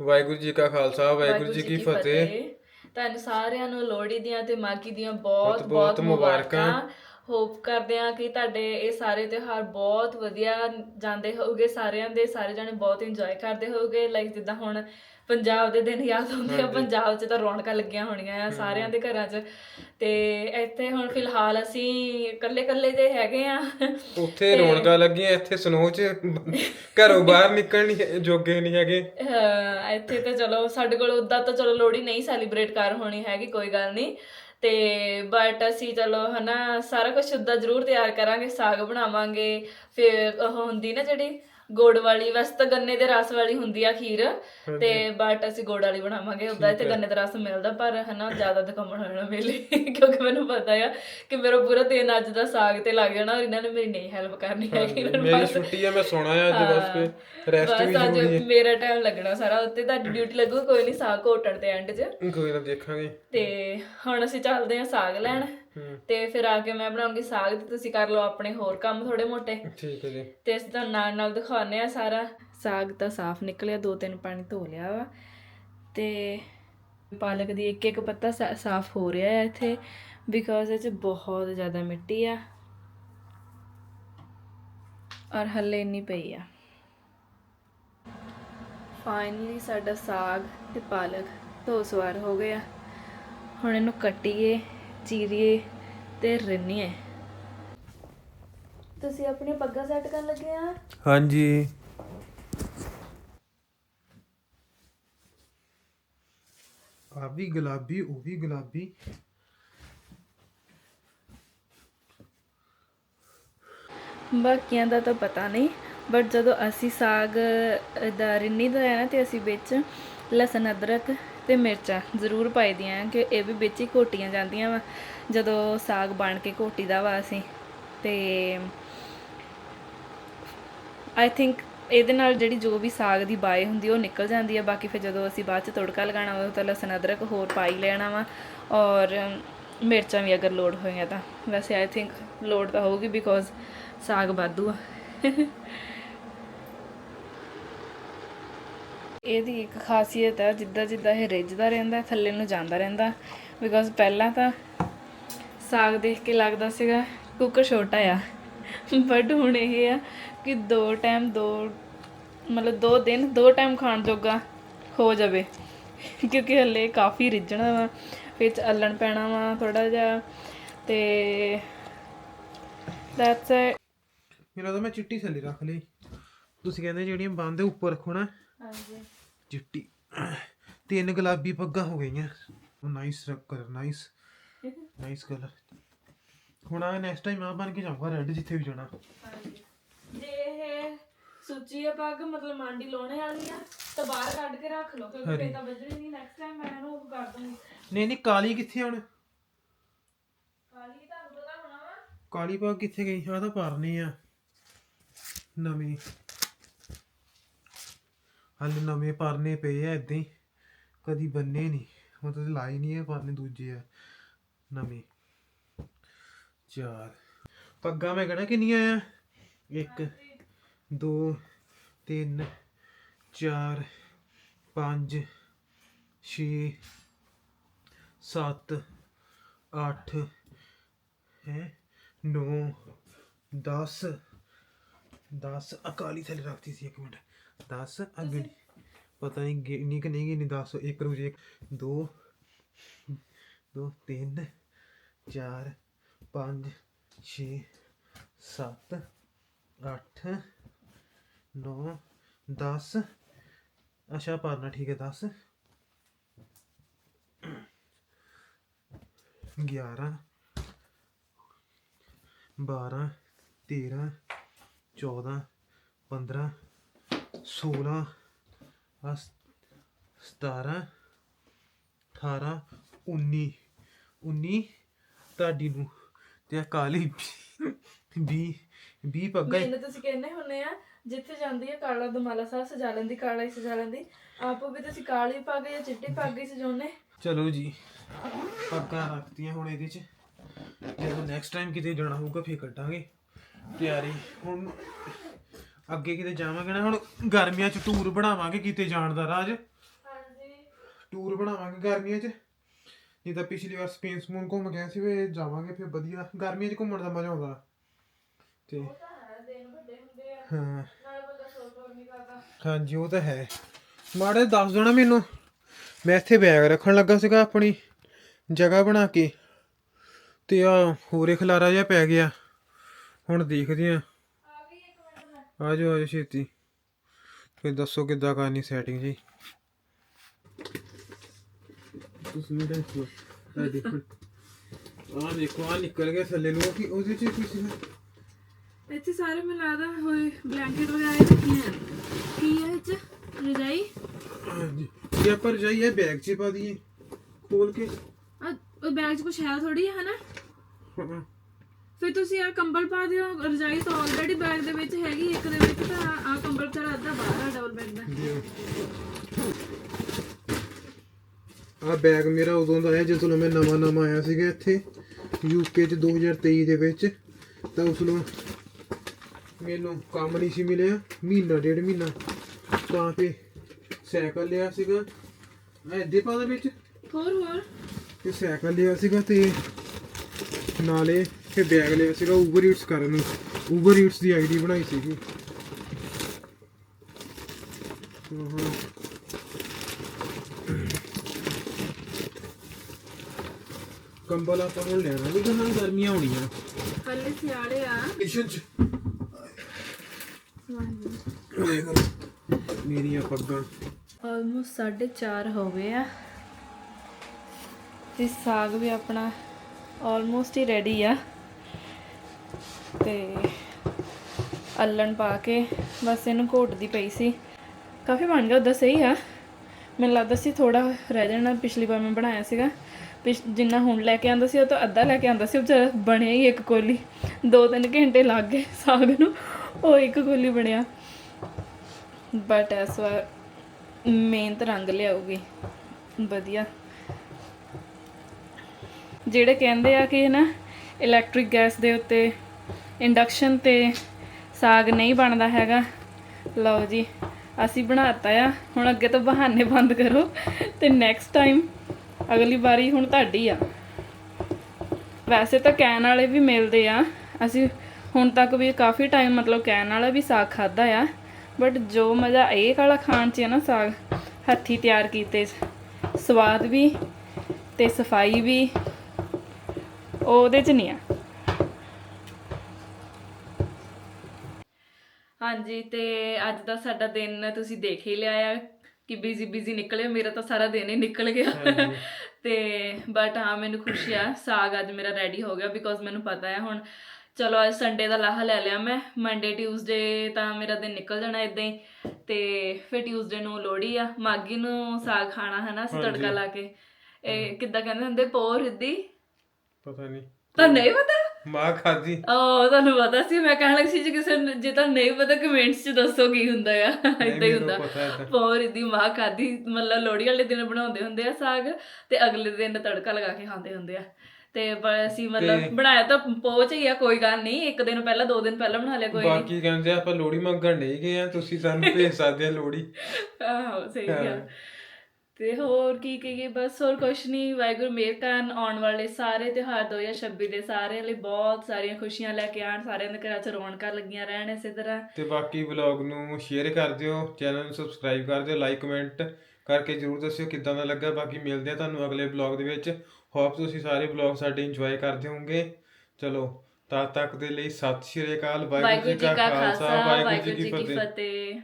ਵਾਹਿਗੁਰੂ ਜੀ ਕਾ ਖਾਲਸਾ ਵਾਹਿਗੁਰੂ ਜੀ ਕੀ ਫਤਿਹ। ਤੁਹਾਨੂੰ ਸਾਰਿਆਂ ਨੂੰ ਲੋਹੜੀ ਦੀਆਂ ਤੇ ਮਾਗੀ ਦੀਆਂ ਬਹੁਤ- ਬਹੁਤ। ਮੁਬਾਰਕਾਂ। ਹੋਪ ਕਰਦੇ ਆ ਕਿ ਤੁਹਾਡੇ ਇਹ ਸਾਰੇ ਤਿਉਹਾਰ ਬਹੁਤ ਵਧੀਆ ਜਾਂਦੇ ਹੋਗੇ ਸਾਰਿਆਂ ਦੇ ਸਾਰੇ ਜਣੇ ਬਹੁਤ ਇੰਜੋਏ ਕਰਦੇ ਹੋਗੇ ਲਾਈਕ ਜਿੱਦਾਂ ਹੁਣ ਪੰਜਾਬ ਦੇ ਦਿਨ ਯਾਦ ਆਉਂਦੇ ਆ। ਪੰਜਾਬ 'ਚ ਤਾਂ ਰੌਣਕਾਂ ਲੱਗੀਆਂ ਹੋਣੀਆਂ ਆ ਸਾਰਿਆਂ ਦੇ ਘਰਾਂ 'ਚ। ਤੇ ਇੱਥੇ ਹੁਣ ਫਿਲਹਾਲ ਅਸੀਂ ਇਕੱਲੇ ਇਕੱਲੇ ਜੇ ਹੈਗੇ ਆ। ਉੱਥੇ ਰੌਣਕਾਂ ਲੱਗੀਆਂ ਇੱਥੇ ਸਨੋ ਚ ਘਰੋਂ ਬਾਹਰ ਨਿਕਲਣ ਨਹੀਂ ਜੋਗੇ ਨਹੀਂ ਹੈਗੇ। ਹਾਂ, ਇੱਥੇ ਤਾਂ ਚਲੋ ਸਾਡੇ ਕੋਲ ਉਦਾਂ ਤਾਂ ਚਲੋ ਲੋਹੜੀ ਨਹੀਂ ਸੈਲੀਬ੍ਰੇਟ ਕਰ ਹੋਣੀ ਹੈਗੀ ਕੋਈ ਗੱਲ ਨਹੀਂ। ਤੇ ਬਟ ਅਸੀਂ ਚਲੋ ਹਨਾ ਸਾਰਾ ਕੁਝ ਉਦਾਂ ਜ਼ਰੂਰ ਤਿਆਰ ਕਰਾਂਗੇ ਸਾਗ ਬਣਾਵਾਂਗੇ। ਫਿਰ ਉਹ ਹੁੰਦੀ ਨਾ ਜਿਹੜੀ ਗੁੜ ਵਾਲੀ ਵੈਸੇ ਤਾਂ ਗੰਨੇ ਦੇ ਰਸ ਵਾਲੀ ਹੁੰਦੀ ਆ ਖੀਰ ਤੇ ਬਟ ਅਸੀਂ ਗੁੜ ਵਾਲੀ ਬਣਾਵਾਂਗੇ ਉਦਾਂ ਇੱਥੇ ਗੰਨੇ ਦਾ ਰਸ ਮਿਲਦਾ ਪਰ ਹਨਾ ਜ਼ਿਆਦਾ ਕਮਣ ਹੋਣਾ ਮੇਲੇ ਕਿਉਂਕਿ ਮੈਨੂੰ ਪਤਾ ਆ ਕਿ ਮੇਰਾ ਪੂਰਾ ਦਿਨ ਅੱਜ ਦਾ ਸਾਗ ਤੇ ਲੱਗ ਜਾਣਾ ਔਰ ਇਹਨਾਂ ਨੇ ਮੇਰੀ ਨਹੀਂ ਹੈਲਪ ਕਰਨੀ ਹੈਗੀ ਇਹਨਾਂ ਨੂੰ ਮੇਰੀ ਛੁੱਟੀ ਆ ਮੈਂ ਸੋਣਾ ਆ ਅੱਜ ਬਸ ਫੇ ਰੈਸਟ ਵੀ ਜ਼ਰੂਰੀ ਮੇਰਾ ਟਾਈਮ ਲੱਗਣਾ ਸਾਰਾ ਉੱਤੇ ਤੁਹਾਡੀ ਡਿਊਟੀ ਲੱਗੂ ਕੋਈ ਨਹੀਂ ਸਾਗ ਘੋਟਣ ਤੇ ਐਂਡ 'ਚ। ਹੈ ਕੋਈ ਨਾ ਦੇਖਾਂਗੇ। ਤੇ ਹੁਣ ਅਸੀਂ ਚੱਲਦੇ ਹਾਂ ਸਾਗ ਲੈਣ। ਹੂੰ। ਤੇ ਫਿਰ ਆ ਕੇ ਮੈਂ ਬਣਾਉਂਗੀ ਸਾਗ ਤੇ ਤੁਸੀਂ ਕਰ ਲਓ ਆਪਣੇ ਹੋਰ ਕੰਮ ਥੋੜੇ ਮੋਟੇ। ਠੀਕ ਹੈ ਜੀ। ਤੇ ਅਸੀਂ ਤਾਂ ਨਾਲ ਨਾਲ ਦਿਖਾਉਂਦੇ ਆ ਸਾਰਾ। ਸਾਗ ਤਾਂ ਸਾਫ਼ ਨਿਕਲਿਆ ਦੋ ਤਿੰਨ ਪਾਣੀ ਧੋ ਲਿਆ ਵਾ। ਤੇ ਪਾਲਕ ਦੀ ਇੱਕ ਇੱਕ ਪੱਤਾ ਸਾਫ਼ ਹੋ ਰਿਹਾ ਹੈ ਇੱਥੇ ਬਿਕੋਜ਼ ਇਹ ਚ ਬਹੁਤ ਜ਼ਿਆਦਾ ਮਿੱਟੀ ਆ। ਔਰ ਹੱਲੇ ਇੰਨੀ ਪਈ ਆ। ਫਾਈਨਲੀ ਸਾਡਾ ਸਾਗ ਤੇ ਪਾਲਕ ਧੋ ਸਵਾਰ ਹੋ ਗਿਆ ਹੁਣ ਇਹਨੂੰ ਕੱਟੀਏ। ਚੀਰੀਏ ਤੇ ਰਿੰਨੀਏ। ਤੁਸੀਂ ਆਪਣੀ ਪੱਗਾਂ ਸੈੱਟ ਕਰਨ ਲੱਗੇ ਆ? ਹਾਂਜੀ। ਆ ਵੀ ਗੁਲਾਬੀ ਉਹ ਵੀ ਗੁਲਾਬੀ। ਬਾਕੀਆਂ ਦਾ ਤਾਂ ਪਤਾ ਨਹੀਂ ਬਟ ਜਦੋਂ ਅਸੀਂ ਸਾਗ ਦਾ ਰਿੰਨੀ ਦਾ ਹੈ ਨਾ ਤੇ ਅਸੀਂ ਵਿੱਚ ਲਸਣ, ਅਦਰਕ ਤੇ ਮਿਰਚਾਂ ਜ਼ਰੂਰ ਪਾਈ ਦੀਆਂ ਕਿ ਇਹ ਵੀ ਵਿੱਚ ਹੀ ਘੋਟੀਆਂ ਜਾਂਦੀਆਂ ਵਾ। ਜਦੋਂ ਸਾਗ ਬਣ ਕੇ ਘੋਟੀ ਦਾ ਵਾ ਅਸੀਂ। ਤੇ ਆਈ ਥਿੰਕ ਇਹਦੇ ਨਾਲ ਜਿਹੜੀ ਜੋ ਵੀ ਸਾਗ ਦੀ ਬਾਏ ਹੁੰਦੀ ਉਹ ਨਿਕਲ ਜਾਂਦੀ ਹੈ ਬਾਕੀ ਫਿਰ ਜਦੋਂ ਅਸੀਂ ਬਾਅਦ ਚ ਤੜਕਾ ਲਗਾਉਣਾ ਹੋਵੇ ਤਾਂ ਲਸਣ, ਅਦਰਕ ਹੋਰ ਪਾਈ ਲੈਣਾ ਵਾ। ਔਰ ਮਿਰਚਾਂ ਵੀ ਅਗਰ ਲੋਡ ਹੋਈਆਂ ਤਾਂ। ਵੈਸੇ ਆਈ ਥਿੰਕ ਲੋਡ ਤਾਂ ਹੋਊਗੀ ਬਿਕੋਜ਼ ਸਾਗ ਵਾਧੂ ਆ। ਇਹਦੀ ਇੱਕ ਖਾਸੀਅਤ ਹੈ ਜਿੱਦਾਂ ਜਿੱਦਾਂ ਇਹ ਰਿੱਝਦਾ ਰਹਿੰਦਾ, ਥੱਲੇ ਨੂੰ ਜਾਂਦਾ ਰਹਿੰਦਾ। ਬਿਕੋਜ਼ ਪਹਿਲਾਂ ਤਾਂ ਸਾਗ ਦੇਖ ਕੇ ਲੱਗਦਾ ਸੀਗਾ, ਕੁੱਕਰ ਛੋਟਾ ਆ। ਬਟ ਹੁਣ ਇਹ ਆ ਕਿ ਦੋ ਟਾਈਮ ਦੋ, ਮਤਲਬ ਦੋ ਦਿਨ, ਦੋ ਟਾਈਮ ਖਾਣ ਜੋਗਾ ਹੋ ਜਾਵੇ। ਕਿਉਂਕਿ ਹੱਲੇ ਕਾਫੀ ਰਿੱਝਣਾ ਵਾ, ਵਿੱਚ ਅਲਣ ਪੈਣਾ ਵਾ ਥੋੜਾ ਜਿਹਾ ਤੇ ਦੈਟਸ ਇਟ ਮੇਰਾ ਤਾਂ ਮੈਂ ਚਿੱਟੀ ਥੱਲੇ ਰੱਖ ਲਈ। ਤੁਸੀਂ ਕਹਿੰਦੇ ਜਿਹੜੀਆਂ ਬੰਦ ਉੱਪਰ ਰੱਖੋ ਨਾ। ਹਾਂਜੀ। ਚਿੱਟੀ। ਤਿੰਨ ਗੁਲਾਬੀ ਪੱਗਾਂ ਹੋ ਗਈਆਂ। Nice colour nice nice colour ਹੁਣ ਆ ਨੈਕਸਟ ਟਾਈਮ ਆ ਬਣ ਕੇ ਜਾਊਗਾ ਰੈੱਡ ਜਿੱਥੇ ਵੀ ਜਾਣਾ। ਹਾਂਜੀ। ਜੇ ਇਹ ਸੁੱਚੀ ਆ ਪੱਗ ਮਤਲਬ ਮਾਂਡੀ ਲਾਉਣੇ ਵਾਲੀ ਆ ਤਾਂ ਬਾਹਰ ਕੱਢ ਕੇ ਰੱਖ ਲਓ ਕਿਉਂਕਿ ਫੇਰ ਤਾਂ ਵੱਜਣੀ ਨਹੀਂ। ਨੈਕਸਟ ਟਾਈਮ ਮੈਂ ਇਹਨੂੰ ਉਹ ਕਰ ਦੂੰਗੀ। ਨਹੀਂ ਨਹੀਂ ਕਾਲੀ ਕਿੱਥੇ ਹੁਣ? ਕਾਲੀ ਤੁਹਾਨੂੰ ਪਤਾ ਹੋਣਾ ਵਾ। ਕਾਲੀ ਪੱਗ ਕਿੱਥੇ ਗਈ? ਆ ਤਾਂ ਪਰਨੀ ਆ। ਨਵੀਂ। ਹਾਲੇ ਨਵੇਂ ਪਰਨੇ ਪਏ ਆ ਇਦਾਂ ਹੀ, ਕਦੀ ਬੰਨੇ ਨਹੀਂ ਮਤਲਬ ਤਾਂ ਲਾਈ ਨਹੀਂ ਹੈ ਪਰਨੇ ਦੂਜੇ ਆ, ਨਵੇਂ। ਚਾਰ, ਪੱਗਾਂ ਮੈਂ ਕਹਣਾ ਕਿੰਨੀਆਂ ਆ? ਇੱਕ, ਦੋ, ਤਿੰਨ, ਚਾਰ, ਪੰਜ, ਛੇ, ਸੱਤ, ਅੱਠ, ਹੈ? 9 10 10 ਅਕਾਲੀ ਥੱਲੇ ਰੱਖਤੀ ਸੀ ਇੱਕ ਮਿੰਟ। 10 ਅਗੜੀ ਪਤਾ ਨਹੀਂ ਗਿਣੀ ਕਿ ਨਹੀਂ ਗਿਣੀ 10 ਇੱਕ ਰੁਜੇ 2 2 3 4 5 6 7 8 9 10 ਅੱਛਾ ਪਾਰਨਾ ਠੀਕ ਹੈ 10 11 ਬਾਰਾਂ ਤੇਰਾਂ ਚੌਦਾਂ ਪੰਦਰਾਂ ਸੋਲਾਂ ਆਹ ਸ- ਸਤਾਰਾਂ ਅਠਾਰਾਂ ਉੱਨੀ ਉੱਨੀ ਤੁਹਾਡੀ ਨੂੰ ਤੇ ਕਾਲੀ ਵੀਹ ਵੀਹ ਪੱਗਾਂ ਹੀ- ਮੈਨੂੰ ਤੁਸੀਂ ਕਹਿੰਦੇ ਹੁੰਨੇ ਆ ਜਿੱਥੇ ਜਾਂਦੀ ਹੈ ਕਾਲਾ ਦਮਾਲਾ ਸਾਹਿਬ ਸਜਾ ਲੈਂਦੀ ਕਾਲਾ ਹੀ ਸਜਾ ਲੈਂਦੀ। ਆਪ ਵੀ ਤੁਸੀਂ ਕਾਲੀ ਪੱਗ ਜਾਂ ਚਿੱਟੀ ਪੱਗ ਹੀ ਸਜਾਉਨੇ ਚਲੋ ਜੀ ਪੱਗਾਂ ਰੱਖਤੀਆਂ ਹੁਣ ਇਹਦੇ ਚ। ਜਦੋਂ ਨੈਕਸਟ ਟਾਈਮ ਕਿਤੇ ਜਾਣਾ ਹੋਊਗਾ ਫੇਰ ਕੱਢਾਂਗੇ। ਤਿਆਰੀ ਹੁਣ ਅੱਗੇ ਕਿਤੇ ਜਾਵਾਂਗੇ ਨਾ ਹੁਣ ਗਰਮੀਆਂ ਚ ਟੂਰ ਬਣਾਵਾਂਗੇ ਕਿਤੇ ਜਾਣ ਦਾ ਰਾਜ। ਟੂਰ ਬਣਾਵਾਂਗੇ ਗਰਮੀਆਂ 'ਚ। ਜਿੱਦਾਂ ਪਿਛਲੀ ਵਾਰ ਸਪੇਨ ਸਮੂਨ ਘੁੰਮ ਗਏ ਸੀ ਵੇ ਜਾਵਾਂਗੇ ਫਿਰ ਵਧੀਆ। ਗਰਮੀਆਂ 'ਚ ਘੁੰਮਣ ਦਾ ਮਜ਼ਾ ਆਉਂਦਾ। ਤੇ ਹਾਂ ਹਾਂਜੀ ਉਹ ਤਾਂ ਹੈ। ਮਾੜੇ ਦੱਸ ਦੋ ਨਾ ਮੈਨੂੰ। ਮੈਂ ਇੱਥੇ ਬੈਗ ਰੱਖਣ ਲੱਗਾ ਸੀਗਾ ਆਪਣੀ ਜਗ੍ਹਾ ਬਣਾ ਕੇ। ਤੇ ਆ ਹੋਰੇ ਖਲਾਰਾ ਜਿਹਾ ਪੈ ਗਿਆ। ਹੁਣ ਦੇਖਦੇ ਆ ਆ ਜਾਓ ਆ ਜਾਓ ਛੇਤੀ। ਫਿਰ ਦੱਸੋ ਕਿੱਦਾਂ ਕਰਨੀ ਸੈਟਿੰਗ ਜੀ? ਤੁਸੀਂ ਵੀ ਆ ਦੇਖੋ। ਆ ਦੇਖੋ ਆ ਨਿਕਲ ਗਿਆ ਥੱਲੇ ਨੂੰ। ਕਿ ਉਹਦੇ ਚ ਕੀ ਸੀ? ਇੱਥੇ ਸਾਰੇ ਮਿਲਾਦਾ ਹੋਏ ਬਲੈਂਕਟ ਵਗੈਰਾ ਰੱਖੀਆਂ ਕੀ ਹੈ ਇਹ ਚ? ਰਜਾਈ? ਹਾਂਜੀ। ਇਹ ਪਰ ਜਾਈਏ ਬੈਗ 'ਚ ਪਾ ਦਈਏ ਖੋਲ ਕੇ। ਆ ਉਹ ਬੈਗ 'ਚ ਕੁਝ ਹੈ ਥੋੜੀ ਹੈ ਨਾ ਹਾਂ। ਫਿਰ ਤੁਸੀਂ ਯਾਰ ਕੰਬਲ ਪਾ ਦਿਓ ਰਜਾਈ ਤਾਂ ਆਲਰੇਡੀ ਬੈਗ ਦੇ ਵਿੱਚ ਹੈਗੀ ਇੱਕ ਦੇ ਵਿੱਚ ਤਾਂ ਆ ਕੰਬਲ ਤੇਰਾ ਅੱਧਾ ਬਾਹਰ ਆ ਡਬਲ ਬੈੱਡ ਦਾ। ਆ ਬੈਗ ਮੇਰਾ ਉਦੋਂ ਦਾ ਹੈ ਜਦੋਂ ਮੈਂ ਨਵਾਂ ਨਵਾਂ ਆਇਆ ਸੀਗਾ ਇੱਥੇ ਯੂਕੇ ਚ 2023 ਦੇ ਵਿੱਚ। ਤਾਂ ਉਸ ਨੂੰ ਮੈਨੂੰ ਕੰਮ ਨਹੀਂ ਸੀ ਮਿਲਿਆ ਮਹੀਨਾ ਡੇਢ ਮਹੀਨਾ। ਤਾਂ ਕਿ ਸਾਈਕਲ ਲਿਆ ਸੀਗਾ ਦੇ ਪਾ ਦੇ ਵਿੱਚ। ਹੋਰ ਹੋਰ। ਤੇ ਸਾਈਕਲ ਲਿਆ ਸੀਗਾ ਤੇ ਨਾਲੇ ਫਿਰ ਬੈਗ ਲਿਆ ਸੀਗਾ ਉਬਰ ਈਟਸ ਕਰਨ। ਨੂੰ ਉਬਰ ਈਟਸ ਦੀ ਆਈਡੀ ਬਣਾਈ ਸੀਗੀ। ਹਾਂ। ਕੰਬਲ ਆਪਾਂ ਹੁਣ ਲੈਣਾ ਵੀ ਤਾਂ ਨਾਲ ਗਰਮੀਆਂ ਹੋਣੀਆਂ। ਕੱਲੇ ਸਿਆੜੇ ਆ। ਕਿਸ਼ਨ ਚ। ਮੇਰੀਆਂ ਪੱਗਾਂ। ਆਲਮੋਸਟ 4:30 ਹੋ ਗਏ ਆ। ਤੇ ਸਾਗ ਵੀ ਆਪਣਾ ਆਲਮੋਸਟ ਹੀ ਰੈਡੀ ਆ। ਤੇ ਅੱਲਣ ਪਾ ਕੇ ਬਸ ਇਹਨੂੰ ਘੋਟਦੀ ਪਈ ਸੀ। ਕਾਫੀ ਬਣ ਗਿਆ ਉਹਦਾ ਸਹੀ ਆ। ਮੈਨੂੰ ਲੱਗਦਾ ਸੀ ਥੋੜਾ ਰਹਿ ਜਾਣਾ, ਪਿਛਲੀ ਵਾਰ ਮੈਂ ਬਣਾਇਆ ਸੀਗਾ। ਪਿਛ- ਜਿੰਨਾ ਹੁਣ ਲੈ ਕੇ ਆਂਦਾ ਸੀ, ਉਹ ਤਾਂ ਅੱਧਾ ਲੈ ਕੇ ਆਂਦਾ ਸੀ, ਉਹ ਵਿਚਾਰਾ ਬਣਿਆ ਹੀ ਇੱਕ ਕੋਲੀ। ਦੋ ਤਿੰਨ ਘੰਟੇ ਲੱਗ ਗਏ ਸਾਗ ਨੂੰ, ਉਹ ਇੱਕ ਕੋਲੀ ਬਣਿਆ। ਬਟ ਇਸ ਵਾਰ ਮਿਹਨਤ ਰੰਗ ਲਿਆਉਗੀ ਵਧੀਆ। ਜਿਹੜੇ ਕਹਿੰਦੇ ਆ ਕਿ ਨਾ ਇਲੈਕਟ੍ਰਿਕ ਗੈਸ ਦੇ ਉੱਤੇ ਇੰਡਕਸ਼ਨ ਤੇ ਸਾਗ ਨਹੀਂ ਬਣਦਾ ਹੈਗਾ। ਲਓ ਜੀ, ਅਸੀਂ ਬਣਾਤਾ ਆ। ਹੁਣ ਅੱਗੇ ਤੋਂ ਬਹਾਨੇ ਬੰਦ ਕਰੋ ਤੇ ਨੈਕਸਟ ਟਾਈਮ ਅਗਲੀ ਵਾਰੀ ਹੁਣ ਤੁਹਾਡੀ ਆ। ਵੈਸੇ ਤਾਂ ਕੈਨ ਵਾਲੇ ਵੀ ਮਿਲਦੇ ਆ। ਅਸੀਂ ਹੁਣ ਤੱਕ ਵੀ ਕਾਫੀ ਟਾਈਮ ਮਤਲਬ ਕੈਨ ਵਾਲਾ ਵੀ ਸਾਗ ਖਾਦਾ ਆ। ਬਟ ਜੋ ਮਜ਼ਾ ਇਹ ਵਾਲਾ ਖਾਣ 'ਚ ਹੈ ਨਾ ਸਾਗ, ਹੱਥੀ ਤਿਆਰ ਕੀਤੇ ਸਵਾਦ ਵੀ ਤੇ ਸਫ਼ਾਈ ਵੀ ਉਹਦੇ 'ਚ ਨਹੀਂ ਆ। ਹਾਂਜੀ ਤੇ ਅੱਜ ਦਾ ਸਾਡਾ ਦਿਨ ਤੁਸੀਂ ਦੇਖ ਹੀ ਲਿਆ ਆ ਕਿ ਬਿਜ਼ੀ ਬਿਜ਼ੀ ਨਿਕਲਿਆ ਮੇਰਾ ਤਾਂ ਸਾਰਾ ਦਿਨ ਹੀ ਨਿਕਲ ਗਿਆ। ਤੇ ਬਟ ਹਾਂ ਮੈਨੂੰ ਖੁਸ਼ੀ ਆ। ਸਾਗ ਅੱਜ ਮੇਰਾ ਰੈਡੀ ਹੋ ਗਿਆ ਬਿਕੋਜ਼ ਮੈਨੂੰ ਪਤਾ ਹੈ ਹੁਣ। ਚਲੋ ਅੱਜ ਸੰਡੇ ਦਾ ਲਾਹਾ ਲੈ ਲਿਆ ਮੈਂ। ਮੰਡੇ ਟਿਊਜ਼ਡੇ ਤਾਂ ਮੇਰਾ ਦਿਨ ਨਿਕਲ ਜਾਣਾ ਇਦਾਂ ਹੀ। ਤੇ ਫਿਰ ਟਿਊਜ਼ਡੇ ਨੂੰ ਲੋੜੀ ਆ। ਮਾਗੀ ਨੂੰ ਸਾਗ ਖਾਣਾ ਹੈ ਨਾ ਤੜਕਾ ਲਾ ਕੇ। ਇਹ ਕਿੱਦਾਂ ਕਹਿੰਦੇ ਹੁੰਦੇ? ਪੋ ਰਿੱਦੀ ਪਤਾ ਨਹੀਂ। ਤਾਂ ਨਹੀਂ ਪਤਾ? ਮਾਂ ਖਾਦੀ। ਉਹ ਤੁਹਾਨੂੰ ਪਤਾ ਸੀ ਮੈਂ ਕਹਿਣ ਲੱਗੀ ਸੀ ਜੇ ਕਿਸੇ ਨੂੰ ਜੇ ਤੁਹਾਨੂੰ ਨਹੀਂ ਪਤਾ ਕਮੈਂਟਸ 'ਚ ਦੱਸੋ ਕੀ ਹੁੰਦਾ ਆ। ਇਦਾਂ ਹੀ ਹੁੰਦਾ। ਪੋਰ ਦੀ ਮਾਂ ਖਾਦੀ ਮਤਲਬ ਲੋਹੜੀ ਵਾਲੇ ਦਿਨ ਬਣਾਉਂਦੇ ਹੁੰਦੇ ਆ ਸਾਗ ਤੇ ਅਗਲੇ ਦਿਨ ਤੜਕਾ ਲਗਾ ਕੇ ਖਾਂਦੇ ਹੁੰਦੇ ਆ। ਤੇ ਅਸੀਂ ਮਤਲਬ ਬਣਾਇਆ ਤਾਂ ਪੋਚ ਹੀ ਆ ਕੋਈ ਗੱਲ ਨਹੀਂ ਇੱਕ ਦਿਨ ਪਹਿਲਾਂ ਦੋ ਦਿਨ ਪਹਿਲਾਂ ਬਣਾ ਲਿਆ ਕੋਈ ਨਹੀਂ। ਬਾਕੀ ਕਹਿੰਦੇ ਆਪਾਂ ਲੋੜੀ ਮੰਗਣ ਨਹੀਂ ਗਏ ਆ ਤੁਸੀਂ ਸਾਨੂੰ ਭੇਜ ਸਕਦੇ ਆ ਲੋੜੀ ਆਹੋ ਸਹੀ ਆ ਤੇ ਹੋਰ ਕੀ ਕਹੀਏ ਬਸ ਹੋਰ ਕੁਛ ਨਹੀਂ ਵਾਹਿਗੁਰੂ ਕਰਨ ਆਉਣ ਵਾਲੇ ਸਾਰੇ ਤਿਉਹਾਰ 2026 ਦੇ ਸਾਰਿਆਂ ਲਈ ਬਹੁਤ ਸਾਰੀਆਂ ਖੁਸ਼ੀਆਂ ਲੈ ਕੇ ਆਣ ਸਾਰਿਆਂ ਦੇ ਘਰਾਂ 'ਚ ਰੌਣਕਾਂ ਲੱਗੀਆਂ ਰਹਿਣ ਇਸੇ ਤਰ੍ਹਾਂ। ਤੇ ਬਾਕੀ ਵਲੌਗ ਨੂੰ ਸ਼ੇਅਰ ਕਰ ਦਿਓ ਚੈਨਲ ਨੂੰ ਸਬਸਕ੍ਰਾਈਬ ਕਰ ਦਿਓ ਲਾਈਕ ਕਮੈਂਟ ਕਰਕੇ ਜਰੂਰ ਦੱਸਿਓ ਕਿੱਦਾਂ ਦਾ ਲੱਗਾ ਬਾਕੀ ਮਿਲਦੇ ਆ ਤੁਹਾਨੂੰ ਅਗਲੇ ਵਲੌਗ ਦੇ ਵਿੱਚ। ਹੋਪ ਤੁਸੀਂ ਸਾਰੇ ਵਲੌਗ ਸਾਡੇ ਇੰਜੋਏ ਕਰਦੇ ਹੋਵੋਗੇ। ਚਲੋ ਤਦ ਤੱਕ ਦੇ ਲਈ ਸਤਿ ਸ਼੍ਰੀ ਅਕਾਲ ਵਾਹਿਗੁਰੂ ਜੀ ਕਾ ਖਾਲਸਾ ਵਾਹਿਗੁਰੂ ਜੀ ਕੀ ਫਤਿਹ।